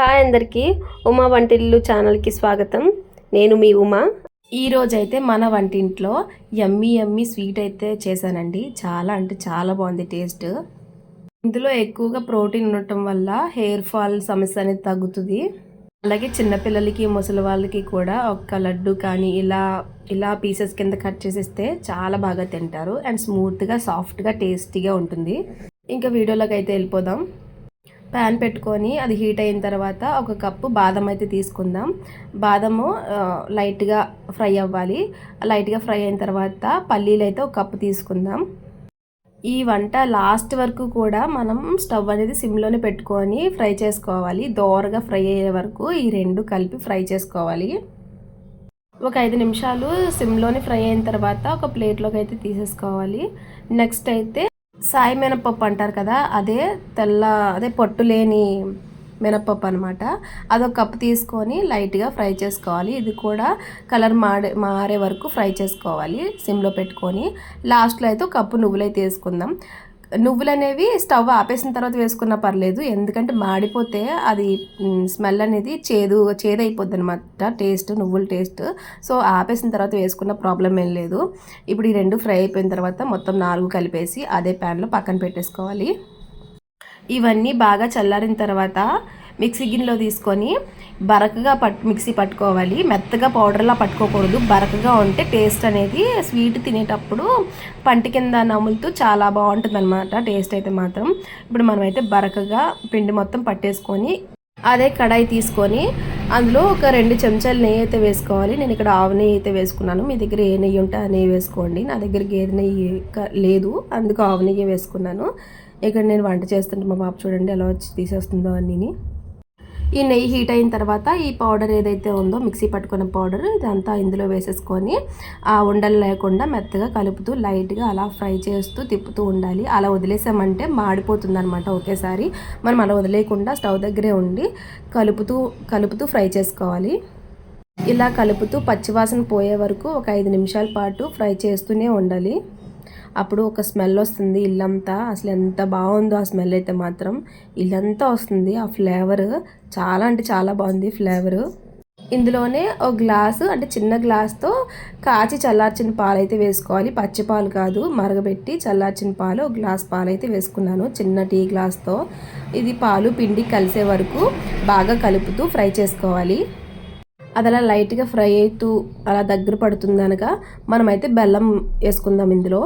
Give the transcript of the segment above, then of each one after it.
Hi అందరికీ. ఉమా వంటిల్లు ఛానల్కి స్వాగతం. నేను మీ ఉమా. ఈరోజైతే అయితే మన వంటింట్లో యమ్మీ యమ్మీ స్వీట్ అయితే చేశానండి. చాలా అంటే చాలా బాగుంది టేస్ట్. ఇందులో ఎక్కువగా ప్రోటీన్ ఉండటం వల్ల హెయిర్ ఫాల్ సమస్య అనేది తగ్గుతుంది. అలాగే చిన్నపిల్లలకి ముసలి వాళ్ళకి కూడా ఒక్క లడ్డు కానీ ఇలా ఇలా పీసెస్ కింద కట్ చేసేస్తే చాలా బాగా తింటారు. అండ్ స్మూత్గా సాఫ్ట్గా టేస్టీగా ఉంటుంది. ఇంకా వీడియోలోకి అయితే వెళ్ళిపోదాం. ప్యాన్ పెట్టుకొని అది హీట్ అయిన తర్వాత ఒక కప్పు బాదం అయితే తీసుకుందాం. బాదము లైట్గా ఫ్రై అవ్వాలి. లైట్గా ఫ్రై అయిన తర్వాత పల్లీలు అయితే ఒక కప్పు తీసుకుందాం. ఈ వంట లాస్ట్ వరకు కూడా మనం స్టవ్ అనేది సిమ్లోనే పెట్టుకొని ఫ్రై చేసుకోవాలి. దోరగా ఫ్రై అయ్యే వరకు ఈ రెండు కలిపి ఫ్రై చేసుకోవాలి. ఒక ఐదు నిమిషాలు సిమ్లోనే ఫ్రై అయిన తర్వాత ఒక ప్లేట్లోకి అయితే తీసేసుకోవాలి. నెక్స్ట్ అయితే సాయి మినపప్పు అంటారు కదా అదే తెల్ల అదే పొట్టు లేని మినపప్పు అనమాట అదొక కప్పు తీసుకొని లైట్గా ఫ్రై చేసుకోవాలి. ఇది కూడా కలర్ మాడే మారే వరకు ఫ్రై చేసుకోవాలి సిమ్లో పెట్టుకొని. లాస్ట్లో అయితే కప్పు నువ్వులైతే వేసుకుందాం. నువ్వులు అనేవి స్టవ్ ఆపేసిన తర్వాత వేసుకున్నా పర్లేదు. ఎందుకంటే మాడిపోతే అది స్మెల్ అనేది చేదు చేదు అయిపోద్ది అనమాట టేస్ట్ నువ్వుల టేస్ట్. సో ఆపేసిన తర్వాత వేసుకున్న ప్రాబ్లం ఏం లేదు. ఇప్పుడు ఈ రెండు ఫ్రై అయిపోయిన తర్వాత మొత్తం నాలుగు కలిపేసి అదే ప్యాన్లో పక్కన పెట్టేసుకోవాలి. ఇవన్నీ బాగా చల్లారిన తర్వాత మిక్సీ గిన్నెలో తీసుకొని బరకగా పట్ మిక్సీ పట్టుకోవాలి. మెత్తగా పౌడర్లా పట్టుకోకూడదు. బరకగా ఉంటే టేస్ట్ అనేది స్వీట్ తినేటప్పుడు పంటి కింద నములుతూ చాలా బాగుంటుంది అనమాట టేస్ట్ అయితే మాత్రం. ఇప్పుడు మనమైతే బరకగా పిండి మొత్తం పట్టేసుకొని అదే కడాయి తీసుకొని అందులో ఒక రెండు చెంచాలు నెయ్యి అయితే వేసుకోవాలి. నేను ఇక్కడ ఆవు నెయ్యి అయితే వేసుకున్నాను. మీ దగ్గర ఏ నెయ్యి ఉంటే ఆ నెయ్యి వేసుకోండి. నా దగ్గర గేదె నెయ్యి లేదు. అందుకు ఆవు నెయ్యి వేసుకున్నాను. ఇక్కడ నేను వంట చేస్తుంటే మా పాప చూడండి ఎలా వచ్చి తీసేస్తుందో అన్నీ ఈ నెయ్యి హీట్ అయిన తర్వాత ఈ పౌడర్ ఏదైతే ఉందో మిక్సీ పట్టుకున్న పౌడర్ ఇదంతా ఇందులో వేసేసుకొని ఆ ఉండలు లేకుండా మెత్తగా కలుపుతూ లైట్గా అలా ఫ్రై చేస్తూ తిప్పుతూ ఉండాలి. అలా వదిలేసామంటే మాడిపోతుంది అనమాట ఒకేసారి. మనం అలా వదిలేయకుండా స్టవ్ దగ్గరే ఉండి కలుపుతూ కలుపుతూ ఫ్రై చేసుకోవాలి. ఇలా కలుపుతూ పచ్చివాసన పోయే వరకు ఒక ఐదు నిమిషాల పాటు ఫ్రై చేస్తూనే ఉండాలి. అప్పుడు ఒక స్మెల్ వస్తుంది ఇల్లంతా. అసలు ఎంత బాగుందో ఆ స్మెల్ అయితే మాత్రం. ఇల్లంతా వస్తుంది. ఆ ఫ్లేవర్ చాలా అంటే చాలా బాగుంది ఫ్లేవర్. ఇందులోనే ఒక గ్లాసు అంటే చిన్న గ్లాస్తో కాచి చల్లార్చిన పాలు అయితే వేసుకోవాలి. పచ్చి పాలు కాదు మరగబెట్టి చల్లార్చిన పాలు ఒక గ్లాస్ పాలు అయితే వేసుకున్నాను. చిన్న టీ గ్లాస్తో. ఇది పాలు పిండి కలిసే వరకు బాగా కలుపుతూ ఫ్రై చేసుకోవాలి. అది అలా లైట్గా ఫ్రై అవుతూ అలా దగ్గర పడుతుంది అనగా మనమైతే బెల్లం వేసుకుందాం ఇందులో.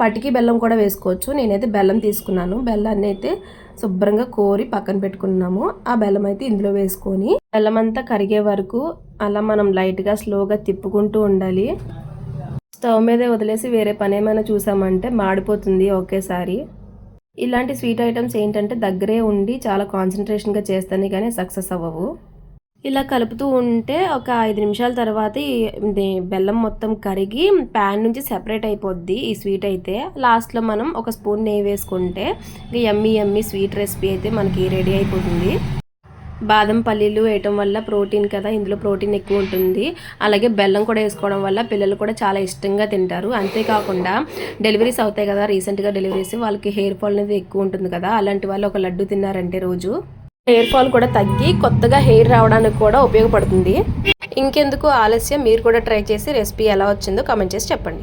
పటికి బెల్లం కూడా వేసుకోవచ్చు. నేనైతే బెల్లం తీసుకున్నాను. బెల్లాన్ని అయితే శుభ్రంగా కోరి పక్కన పెట్టుకున్నాము. ఆ బెల్లం అయితే ఇందులో వేసుకొని బెల్లం అంతా కరిగే వరకు అలా మనం లైట్గా స్లోగా తిప్పుకుంటూ ఉండాలి. స్టవ్ మీదే వదిలేసి వేరే పని ఏమైనా చూసామంటే మాడిపోతుంది ఒకేసారి. ఇలాంటి స్వీట్ ఐటమ్స్ ఏంటంటే దగ్గరే ఉండి చాలా కాన్సన్ట్రేషన్గా చేస్తాను కానీ సక్సెస్ అవ్వవు. ఇలా కలుపుతూ ఉంటే ఒక ఐదు నిమిషాల తర్వాత ఈ బెల్లం మొత్తం కరిగి ప్యాన్ నుంచి సెపరేట్ అయిపోద్ది ఈ స్వీట్ అయితే. లాస్ట్లో మనం ఒక స్పూన్ నెయ్యి వేసుకుంటే ఇక ఎమ్మి ఎమ్మి స్వీట్ రెసిపీ అయితే మనకి రెడీ అయిపోతుంది. బాదం పల్లీలు వేయటం వల్ల ప్రోటీన్ కదా ఇందులో ప్రోటీన్ ఎక్కువ ఉంటుంది. అలాగే బెల్లం కూడా వేసుకోవడం వల్ల పిల్లలు కూడా చాలా ఇష్టంగా తింటారు. అంతేకాకుండా డెలివరీస్ అవుతాయి కదా రీసెంట్గా డెలివరీస్ వాళ్ళకి హెయిర్ ఫాల్ అనేది ఎక్కువ ఉంటుంది కదా అలాంటి వాళ్ళు ఒక లడ్డు తిన్నారంటే రోజు. హెయిర్ ఫాల్ కూడా తగ్గి కొత్తగా హెయిర్ రావడానికి కూడా ఉపయోగపడుతుంది. ఇంకెందుకు ఆలస్యం? మీరు కూడా ట్రై చేసి రెసిపీ ఎలా వచ్చిందో కామెంట్ చేసి చెప్పండి.